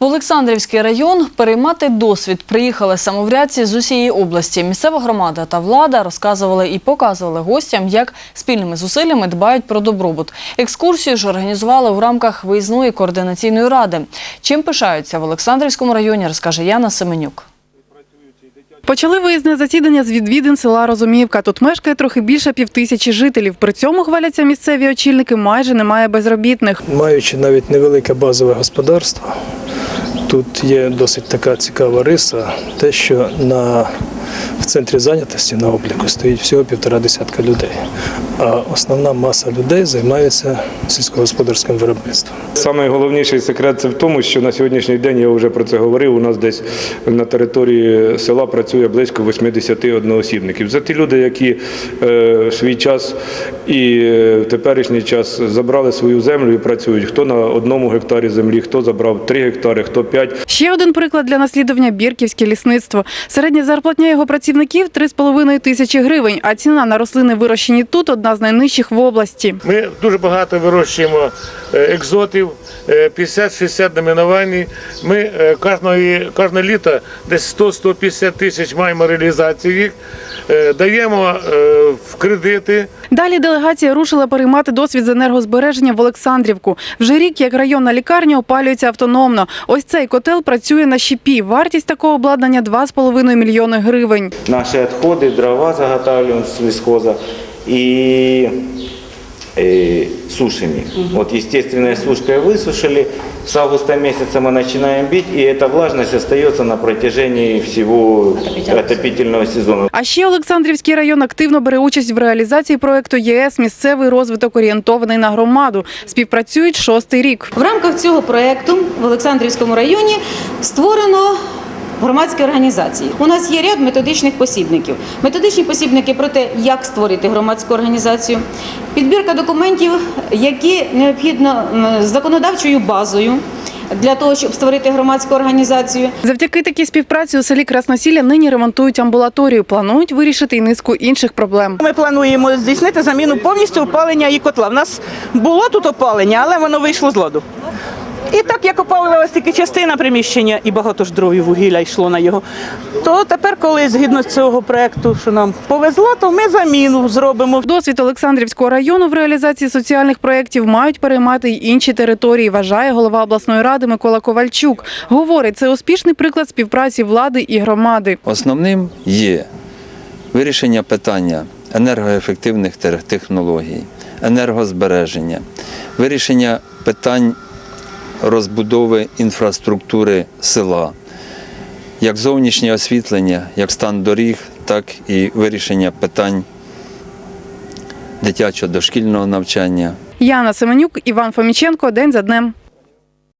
В Олександрівський район переймати досвід приїхали самоврядці з усієї області. Місцева громада та влада розказували і показували гостям, як спільними зусиллями дбають про добробут. Екскурсію ж організували у рамках виїзної координаційної ради. Чим пишаються в Олександрівському районі, розкаже Яна Семенюк. Почали виїзне засідання з відвідин села Розумівка. Тут мешкає трохи більше півтисячі жителів. При цьому хваляться місцеві очільники, майже немає безробітних. Маючи навіть невелике базове господарство, тут є досить така цікава риса, те, що на, в центрі зайнятості на обліку стоїть всього півтора десятка людей, а основна маса людей займається сільськогосподарським виробництвом. Найголовніший секрет це в тому, що на сьогоднішній день я вже про це говорив. У нас десь на території села працює близько 80 одноосібників. Це ті люди, які е, в свій час і е, в теперішній час забрали свою землю і працюють. Хто на одному гектарі землі, хто забрав 3 гектари, хто 5. Ще один приклад для наслідування – Бірківське лісництво. Середня зарплатня його працівників – 3,5 тисячі гривень, а ціна на рослини, вирощені тут, одна з найнижчих в області. Ми дуже багато вирощуємо е, екзотів, е, 50-60 номінувань. Ми кожного, кожної, кожне літо десь 100-150 тисяч маємо реалізацію їх, Е, даємо е, в кредити. Далі делегація рушила переймати досвід з енергозбереження в Олександрівку. Вже рік, як районна лікарня опалюється автономно. Ось цей котел працює на щепі. Вартість такого обладнання – 2,5 мільйони гривень. Наші відходи, дрова заготавливаем з лесхоза и э, сушим их. Вот естественной сушкой высушили, с августа месяца мы начинаем бить, и эта влажность остается на протяжении всего отопительного сезона. А ще Олександрівський район активно бере участь в реалізації проекту ЄС «Місцевий розвиток орієнтований на громаду». Співпрацюють шостий рік. В рамках цього проекту в Олександрівському районі створено громадські організації. У нас є ряд методичних посібників. Методичні посібники про те, як створити громадську організацію, підбірка документів, які необхідно з законодавчою базою для того, щоб створити громадську організацію. Завдяки такій співпраці у селі Красносілля нині ремонтують амбулаторію. Планують вирішити і низку інших проблем. Ми плануємо здійснити заміну повністю опалення і котла. У нас було тут опалення, але воно вийшло з ладу. І так як опалювалася тільки частина приміщення і багато ж дров і вугілля йшло на його, то тепер, коли згідно цього проекту, що нам повезло, то ми заміну зробимо. Досвід Олександрівського району в реалізації соціальних проєктів мають переймати й інші території, вважає голова обласної ради Микола Ковальчук. Говорить, це успішний приклад співпраці влади і громади. Основним є вирішення питання енергоефективних технологій, енергозбереження, вирішення питань розбудови інфраструктури села, як зовнішнє освітлення, як стан доріг, так і вирішення питань дитячого дошкільного навчання. Яна Семенюк, Іван Фоміченко. День за днем.